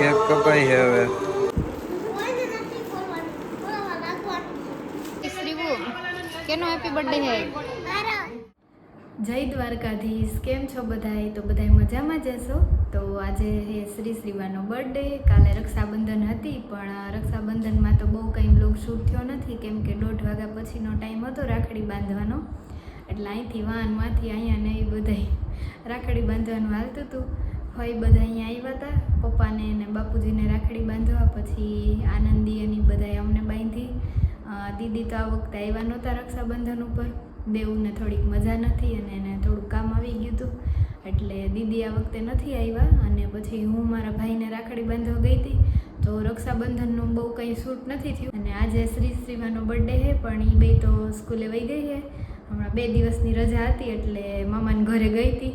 Cake કપાઈ છે હવે. જય દ્વારકાધીશ, કેમ છો બધાય? તો બધાય મજામાં જશો તો આજે હે શ્રી શ્રીવાનો બર્થડે કાલે રક્ષાબંધન હતી, પણ રક્ષાબંધનમાં તો બહુ કંઈ બ્લોગ શૂટ થયો નથી. કેમ કે દોઢ વાગ્યા પછીનો ટાઈમ હતો રાખડી બાંધવાનો. એટલે અહીંથી વાનમાંથી અહીંયા ને એ બધાય રાખડી બાંધવાનું હાલતું હતું. ભાઈ બધા અહીંયા આવ્યા હતા પપ્પાને અને બાપુજીને રાખડી બાંધવા, પછી આનંદી અને બધાએ અમને બાંધી. દીદી તો આ વખતે આવ્યા નહોતા રક્ષાબંધન ઉપર. દેવને થોડીક મજા નથી અને એને થોડુંક કામ આવી ગયું હતું એટલે દીદી આ વખતે નથી આવ્યા અને પછી હું મારા ભાઈને રાખડી બાંધવા ગઈ હતી તો રક્ષાબંધનનું બહુ કંઈ શૂટ નથી થયું. અને આજે શ્રી શ્રીમાનો બર્થડે છે પણ એ બે તો સ્કૂલે વહી ગઈ છે હમણાં બે દિવસની રજા હતી એટલે મામાને ઘરે ગઈ હતી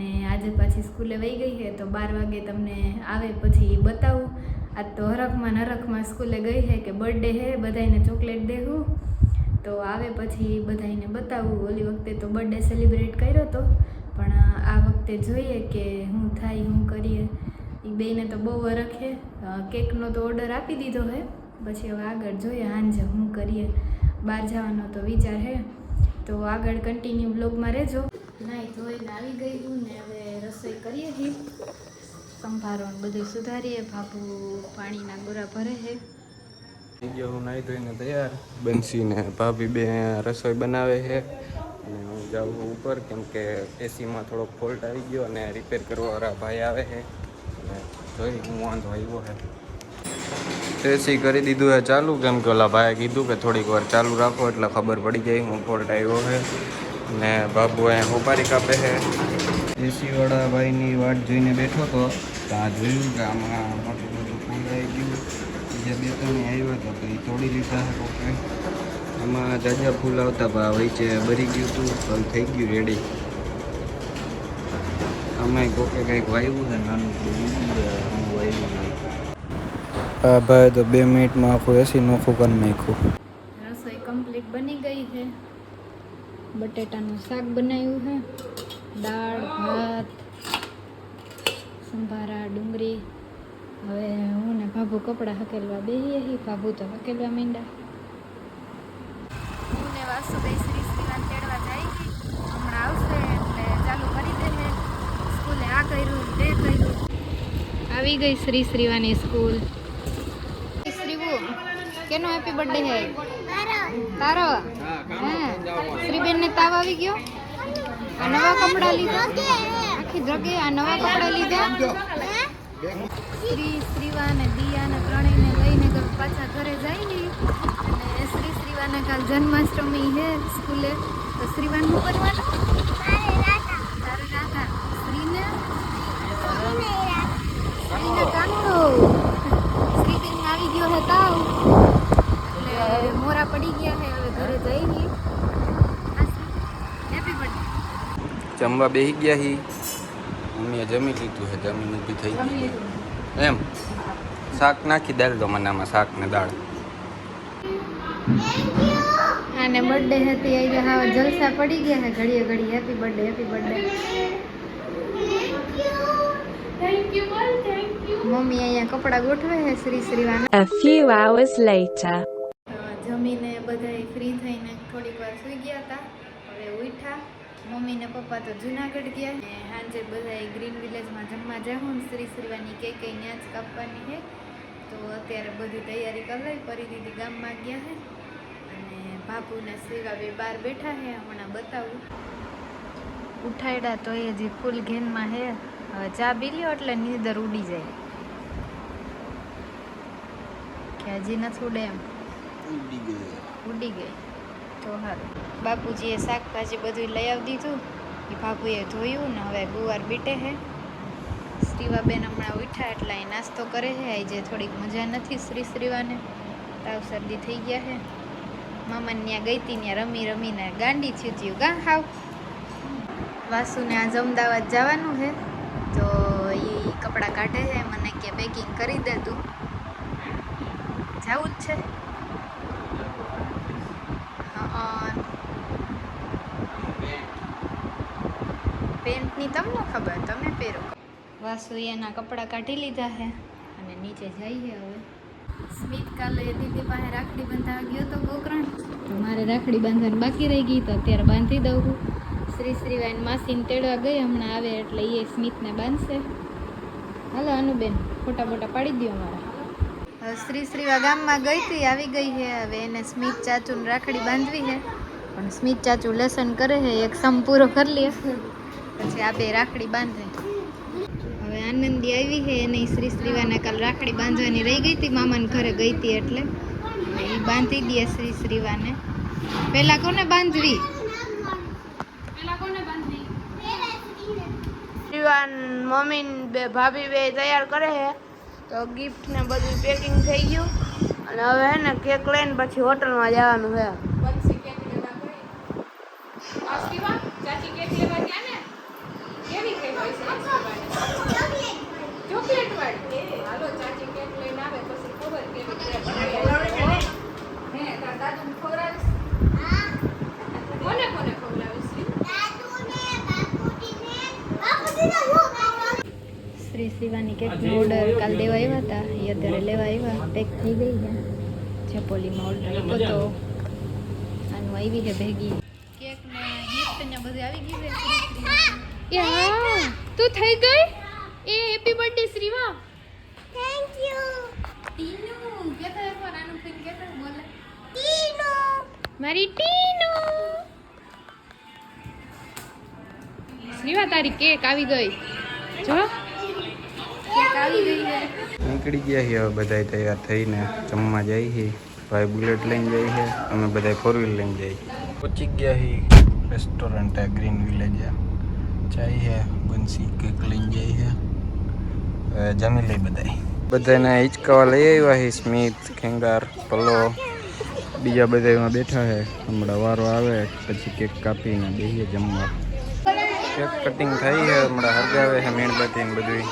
અને આજે પાછી સ્કૂલે વહી ગઈ છે તો બાર વાગે તમને આવે પછી બતાવું. આજ તો હરખમાં નરખમાં સ્કૂલે ગઈ છે કે બર્થડે છે બધાને ચોકલેટ દેવું તો આવે પછી બધાને બતાવું. ઓલી વખતે તો બર્થડે સેલિબ્રેટ કર્યો હતો પણ આ વખતે જોઈએ કે હું થાય, હું કરીએ. એ બેને તો બહુ હરખે કેકનો તો ઓર્ડર આપી દીધો છે પછી હવે આગળ જોઈએ સાંજે હું કરીએ. બહાર જવાનો તો વિચાર છે તો આગળ કન્ટિન્યુ બ્લોગમાં રહેજો. હું નાહી ધોઈને તૈયાર. બંસીને ભાભી બે રસોઈ બનાવે છે. હું જાઉં ઉપર, કેમ એસીમાં થોડોક ફોલ્ટ આવી ગયો અને રિપેર કરવાવાળા ભાઈ આવે છે. અને જોઈ હું વાંધો આવ્યો છે. એસી કરી દીધું હે ચાલુ, કેમ કે ઓલા ભાઈએ કીધું કે થોડીક વાર ચાલુ રાખો એટલે ખબર પડી જાય હું ફોલ્ટ આવ્યો છે. અને બાબુ અહીંયા હોપારી કાપે છે. એસીવાળા ભાઈની વાટ જોઈને બેઠો હતો આ જોયું કે આમાં મોટું બધું ફૂલ આવી ગયું. બીજા બે ત્રણ આવ્યા હતા તો એ તોડી લીધા હતા ઓકે એમાં જાજા ફૂલ આવતા પણ વચ્ચે બરી ગયું હતું પણ થઈ ગયું રેડી અમે કોકે કંઈક વાવ્યું છે નાનું હું વાવ્યું નહીં હા ભાઈ તો બે મિનિટમાં આખું એસી નોખું કરી નાખ્યું. રસોઈ કમ્પ્લીટ બની ગઈ છે. બટેટાનું શાક બનાવ્યું છે. દાળ ભાત સંભારા ડુંગળી. હવે હું ને ભાભુ કપડાં હકેલવા બેહીએ હી. ભાભુ તો હકેલવા માંડ્યા. હું ને વાસુભાઈ શ્રી શ્રીવાન તેડવા જાય હમણાં આવશે એટલે ચાલુ કરી દે સ્કૂલે આ કર્યું તે કર્યું. આવી ગઈ શ્રી શ્રીવાની સ્કૂલ. શ્રીવુ કેનો હેપી બર્થડે હે? તારો? હા. શ્રીબેન ને તાવ આવી ગયો? આ નવા કપડા લીધા? આખી જગે આ નવા કપડા લીધા? શ્રી શ્રીવા ને દિયા ને ત્રણેયને લઈને પાછા ઘરે જાય ને અને શ્રી શ્રીવાના કાલ જન્માષ્ટમી હે સ્કૂલે. તો શ્રીવાન શું કરવાનું? તારે રાધા. શ્રીને? શ્રીને કાનુડો શ્રીબેન આવી ગયો હે તાવ. એટલે મોરા પડી ગયા હે હવે ઘરે જઈ ની હેપી બર્થડે જમવા બેસી ગયા હી. મમ્મીએ જમી લીધું છે જમીન ઊભી થઈ ગઈ એમ? શાક નાખી દાલ તો મને આમાં શાક ને દાળ. અને બર્થડે હતી આવી હા જલસા પડી ગયા હે ઘડીએ ઘડી happy birthday happy birthday mummy અહીંયા કપડાં ગોઠવે છે શ્રી શ્રીવાના અ ફ્યુ hours લેટર જમીને બધાય ફ્રી થઈને થોડીક વાર સુઈ ગયા હતા. હવે ઉઠ્યા. મમ્મી ને પપ્પા તો જુનાગઢ ગયા ને સાંજે બધા ગ્રીન વિલેજમાં જમવા જાઉં શ્રી શ્રીવાની કે ત્યાં જ કાપવાની છે તો અત્યારે બધી તૈયારી કરી લઈ પરી દીદી ગામમાં ગયા છે અને બાપુ ને શ્રીવા બે બહાર બેઠા છે હમણાં બતાવું. ઉઠાડ્યા તો એ જે ફૂલ ઘેનમાં હે હવે ચા પી લ્યો એટલે નીંદર ઉડી જાય. કે હજી નથી ઉડે એમ. ઉડી ગઈ. તો સારું બાપુજીએ શાકભાજી બધું લઈ આવી દીધું એ બાપુએ ધોયું ને હવે ગુવાર બીટે છે શ્રીવાબેન હમણાં ઉઠ્યા એટલે એ નાસ્તો કરે છે. આજે થોડીક મજા નથી શ્રી શ્રીવાને. તાવ શરદી થઈ ગયા છે મામાને ત્યાં ગઈ હતી ત્યાં રમી રમીને ગાંડી થયું ગા, હાવ. વાસુને આજ અમદાવાદ જવાનું છે તો એ કપડાં કાઢે છે મને કે પેકિંગ કરી દે તું. જવું જ છે હા પેન્ટની તમને ખબર તમે પહેરો. વાસુ એના કપડાં કાઢી લીધા છે અને નીચે જઈએ હવે. સ્મિત કાલે દીદી પાસે રાખડી બાંધવા ગયો તો ગોકરણ તો મારે રાખડી બાંધવાની બાકી રહી ગઈ તો અત્યારે બાંધી દઉં શ્રી શ્રી શ્રીવાઈન માસીને તેડવા ગઈ હમણાં આવે એટલે એ સ્મિતને બાંધશે. હાલો અનુબેન ફોટા ફોટા પાડી દો મારા શ્રી શ્રીવા ગામમાં ગઈ હતી આવી ગઈ છે. હવે એને સ્મિત ચાચુને રાખડી બાંધવી છે. પણ સ્મિત ચાચુ લેસન કરે છે એક સમ પૂરો કરી લે. પછી આ બે રાખડી બાંધે. હવે આનંદી આવી છે એને શ્રી શ્રીવાને કાલ રાખડી બાંધવાની રહી ગઈ હતી મામાને ઘરે ગઈ હતી એટલે. એ બાંધી દે શ્રી શ્રીવાને. પહેલા કોને બાંધવી? જીવાન મમ્મી બે ભાભી બે તૈયાર કરે છે. તો ગિફ્ટ ને બધું પેકિંગ થઈ ગયું. અને હવે હે ને કેક લઈને પછી હોટલમાં જવાનું છે. શ્રી શિવાની કેકનો ઓર્ડર કાલ દેવા આવ્યા હતા. એ અત્યારે લેવા આવ્યા. પેક થઈ ગઈ છે. છપોલીમાં ઓર્ડર હતો તો આનું આવી છે ભેગી. કેક ને ગિફ્ટ ને બધું આવી ગયું છે. એ હા તું થઈ ગઈ? એ happy birthday Shriva. Thank you Tinu કેતા એકવાર આનું ફીન કેતા બોલે. ટીનુ. મારી ટીનુ. શ્રીવા તારી કેક આવી ગઈ. જો. કેક આવી ગઈ છે. નીકળી ગયા છે હવે બધા તૈયાર થઈને. જમવા જાય છે. ભાઈ બુલેટ લઈને જાય છે. અમે બધા ફોર વ્હીલ લઈને જાય પહોંચી ગયા છે રેસ્ટોરન્ટ ગ્રીન વિલેજ જાય છે બંસી કેક લઈને જાય છે. જમી લઈ બધા બધાને હિંચકાવા લઈ આવ્યા છે, સ્મિત, ખેંગાર પલો બીજા બધા એમાં બેઠા છે, હમણાં વારો આવે, પછી કેક કાપીને બેસીએ જમવા. કેક કટિંગ થઈ છે, હમણાં હરગાવે છે, મીણબત્તી બધું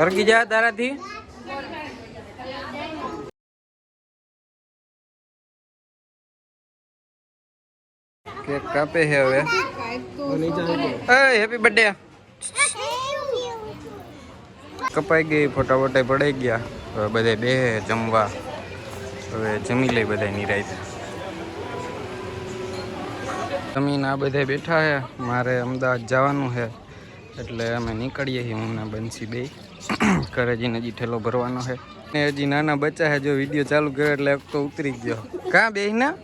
હરગી જા તારાથી. કેક કાપે છે હવે. હેપી બર્થડે કપાઈ ગઈ ફોટા વોટા પડાઈ ગયા. હવે બધા બે જમવા. હવે જમી લઈ બધા નિરાય જમીન આ બધા બેઠા છે. મારે અમદાવાદ જવાનું છે. એટલે અમે નીકળીએ છીએ હું ને બંસી બે. ઘરે જઈને હજી ઠેલો ભરવાનો છે. ને હજી નાના બચ્ચા છે જો વીડિયો ચાલુ કર્યો એટલે એક તો ઉતરી ગયો. કાં બે ના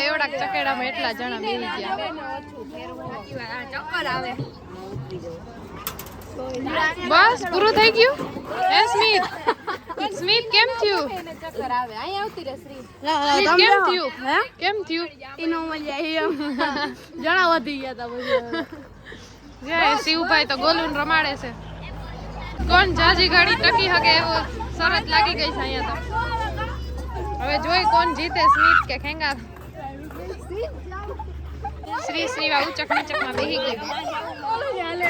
એવડા ચકેડામાં એટલા જણા બેસી ગયા. બસ પૂરું થઈ ગયું? એ સ્મિત? સ્મિત કેમ થયું? કેમ થયું? કેમ થયું? જણા વધી ગયા તા જય શિવભાઈ તો ગોલુન રમાડે છે. કોણ જાજી ગાડી ટકી હકે એવું સરસ લાગી ગઈ છે અહીંયા તો. હવે જોઈ કોણ જીતે સ્મિત કે ખેંગા શ્રી શ્રીવા ઉચક નીચકમાં બેહી ગઈ.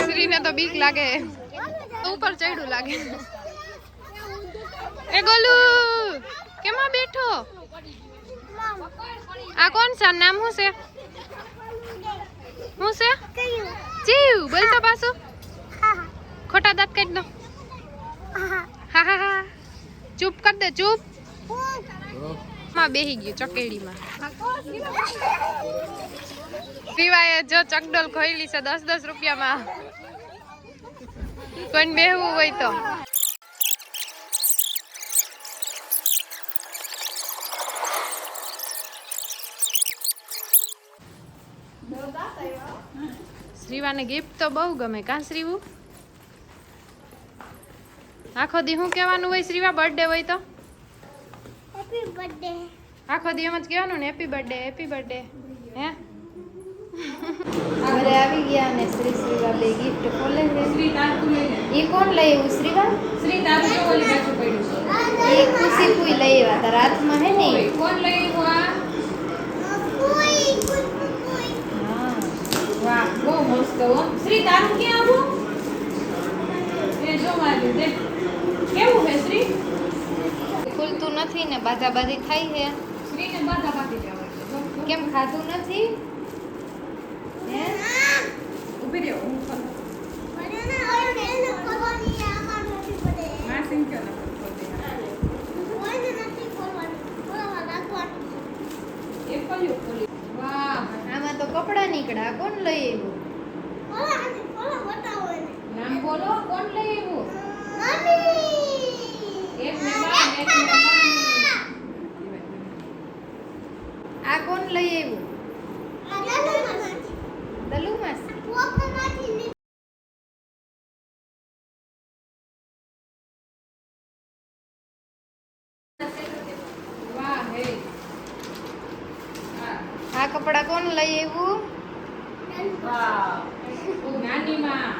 શ્રીને તો બીક લાગે. ઉપર ચડ્યું લાગે. એ ગોલુ, કેમાં બેઠો? આ કોણ છે? નામ શું છે? શું છે? જીવ. બોલ તો પાછું. ખોટા દાંત કાઢ દો. હા હા હા. ચૂપ કર દે, ચૂપ. માં બેહી ગયું ચકેડીમાં સિવાય જો ચકડોલ ખોઈલી છે, દસ દસ રૂપિયામાં. કોઈને બેહવું હોય તો. શ્રીવાને ગિફ્ટ તો બહુ ગમે, કાં શ્રીવું? આખો દી હું કહેવાનું હોય, શ્રીવા બર્થડે હોય તો? હેપી બર્થડે આખો દી એમ જ કહેવાનું ને હેપી બર્થડે હેપી બર્થડે હે ઘરે આવી ગયા અને શ્રી શ્રીવા બે ગિફ્ટ ખોલે છે શ્રી તારકુ એ કોણ લઈ આવ્યું શ્રીવા શ્રી તારકુ ઓલી બાજુ પડ્યું છે એ ખુશી પુઈ લઈ આવ્યા તારા હાથમાં હે ને કોણ લઈ આવ્યું હા વાહ બહુ મસ્ત હો શ્રી તારું ક્યાં આવું એ જો મારી દે કેવું છે શ્રી ખુલતું નથી ને બાધા બાધી થાય છે. કેમ ખાધું નથી? આમાં તો કપડા નીકળ્યા. કોણ લઈ આવ્યું નામ બોલો કોણ લઈ આવ્યું એક ને બા ને એક ને મમ્મી. આ કોણ લઈ આવ્યું દલુ માસી વાહ હે આ કપડા કોણ લઈ આવ્યું? નાની માં